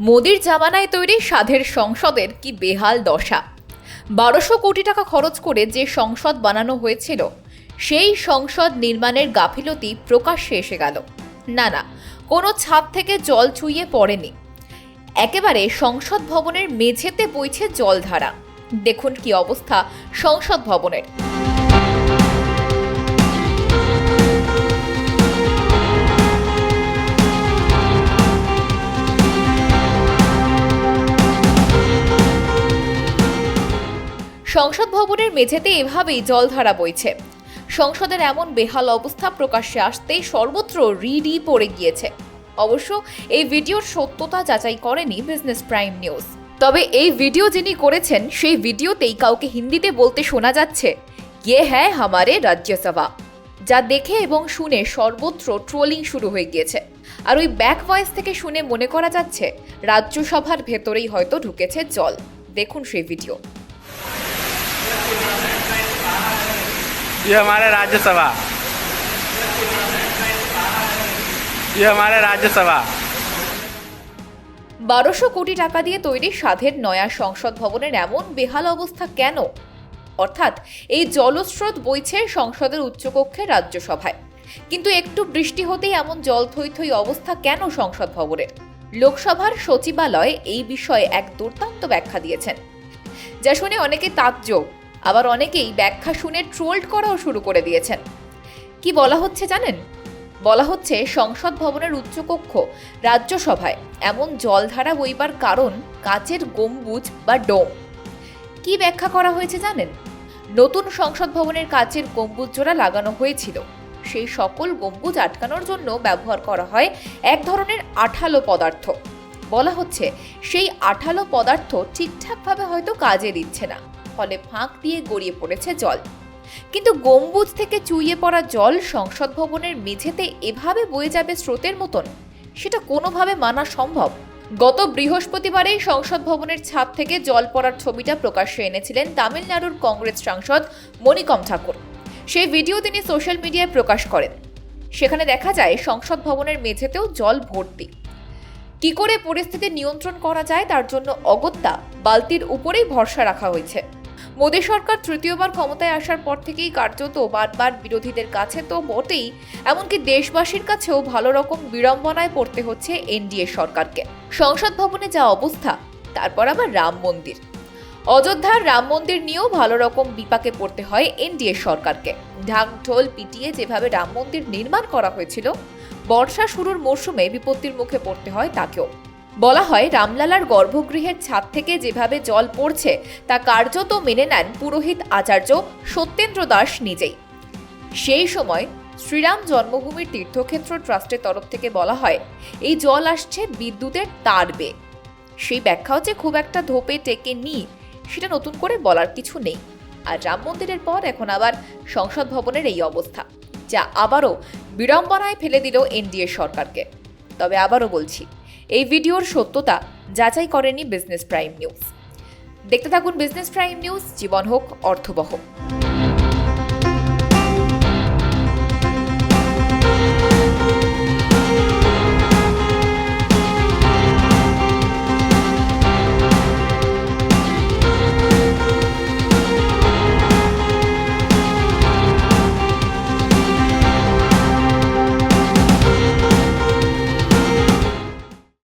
মোদির জামানায় তৈরি সাধের সংসদের কি বেহাল দশা? বারোশো কোটি টাকা খরচ করে যে সংসদ বানানো হয়েছিল, সেই সংসদ নির্মাণের গাফিলতি প্রকাশ্যে এসে গেল। না না, কোনো ছাদ থেকে জল চুইয়ে পড়েনি। একেবারে সংসদ ভবনের মেঝেতে বইছে জলধারা। দেখুন কি অবস্থা সংসদ ভবনের। সংসদ ভবনের মেঝেতে এভাবেই জলধারা বইছে। সংসদের এমন বেহাল অবস্থা প্রকাশ্যে আসতেই সর্বত্র রিডি পড়ে গিয়েছে। অবশ্য এই ভিডিওর সত্যতা যাচাই করেনি বিজনেস প্রাইম নিউজ। তবে এই ভিডিও যিনি করেছেন, সেই ভিডিওতেই কাউকে হিন্দিতে বলতে শোনা যাচ্ছে ইয়ে হ্যায় হামারে রাজ্যসভা যা দেখে এবং শুনে সর্বত্র ট্রোলিং শুরু হয়ে গিয়েছে। আর ওই ব্যাক ভয়েস থেকে শুনে মনে করা যাচ্ছে, রাজ্যসভার ভেতরেই হয়তো ঢুকেছে জল। দেখুন সেই ভিডিও। ये हमारे राज्यसभा ये हमारे राज्यसभा বারোশো কোটি টাকা দিয়ে তৈরি সাধের নয়া সংসদ ভবনের এমন বেহাল অবস্থা কেন অর্থাৎ এই জলস্রোত বইছে সংসদের উচ্চকক্ষে রাজ্যসভায় কিন্তু একটু বৃষ্টি হতেই এমন জল থই থই অবস্থা কেন সংসদ ভবনের লোকসভার সচিবালয় এই বিষয়ে এক দুর্দান্ত ব্যাখ্যা দিয়েছেন যা শুনে অনেকে তাজ্জব আবার অনেকেই ব্যাখ্যা শুনে ট্রোল্ড করাও শুরু করে দিয়েছেন। কি বলা হচ্ছে জানেন? বলা হচ্ছে সংসদ ভবনের উচ্চকক্ষ রাজ্যসভায় এমন জলধারা বইবার কারণ কাচের গম্বুজ বা ডোম। কি ব্যাখ্যা করা হয়েছে জানেন? নতুন সংসদ ভবনের কাচের গম্বুজ জোড়া লাগানো হয়েছিল। সেই সকল গম্বুজ আটকানোর জন্য ব্যবহার করা হয় এক ধরনের আঠালো পদার্থ। বলা হচ্ছে সেই আঠালো পদার্থ ঠিকঠাকভাবে হয়তো কাজে দিচ্ছে না। ফলে ফাঁক দিয়ে গড়িয়ে পড়েছে জল। কিন্তু গম্বুজ থেকে চুইয়ে পড়া জল সংসদ ভবনের মেঝেতে এভাবে বয়ে যাবে স্রোতের মতন, সেটা কোনোভাবে মানা সম্ভব। গত বৃহস্পতিবারেই সংসদ ভবনের ছাদ থেকে জল পড়ার ছবিটা প্রকাশ্যে এনেছিলেন তামিলনাড়ুর কংগ্রেস সাংসদ মণিকম ঠাকুর। সেই ভিডিও তিনি সোশ্যাল মিডিয়ায় প্রকাশ করেন। সেখানে দেখা যায়, সংসদ ভবনের মেঝেতেও জল ভর্তি। কি করে পরিস্থিতি নিয়ন্ত্রণ করা যায় তার জন্য অগত্যা বালতির উপরেই ভরসা রাখা হয়েছে। মোদী সরকার তৃতীয়বার ক্ষমতায় আসার পর থেকেই কার্যত বারবার বিরোধীদের কাছে তো বটেই, এমনকি দেশবাসীর কাছেও ভালো রকম বিড়ম্বনায় পড়তে হচ্ছে এনডিএ সরকারকে। সংসদ ভবনে যা অবস্থা, তারপর আবার রাম মন্দির। অযোধ্যার রাম মন্দির নিয়েও ভালো রকম বিপাকে পড়তে হয় এনডিএ সরকারকে। ঢাক ঢোল পিটিয়ে যেভাবে রাম মন্দির নির্মাণ করা হয়েছিল, বর্ষা শুরুর মরশুমে বিপত্তির মুখে পড়তে হয় তাকেও। বলা হয়, রামলালার গর্ভগৃহের ছাদ থেকে যেভাবে জল পড়ছে, তা কার্যত মেনে নেন পুরোহিত আচার্য সত্যেন্দ্র দাস নিজেই। সেই সময় শ্রীরাম জন্মভূমির তীর্থক্ষেত্র ট্রাস্টের তরফ থেকে বলা হয়, এই জল আসছে বিদ্যুতের তার বেয়ে সেই ব্যাখ্যা হচ্ছে, খুব একটা ধোপে টেকে নি সেটা নতুন করে বলার কিছু নেই। আর রাম মন্দিরের পর এখন আবার সংসদ ভবনের এই অবস্থা, যা আবারও বিড়ম্বনায় ফেলে দিল এনডিএ সরকারকে। তবে আবারও বলছি এই ভিডিওর সত্যতা যাচাই করেনি বিজনেস প্রাইম নিউজ। দেখতে থাকুন বিজনেস প্রাইম নিউজ, জীবন হোক, অর্থবহ।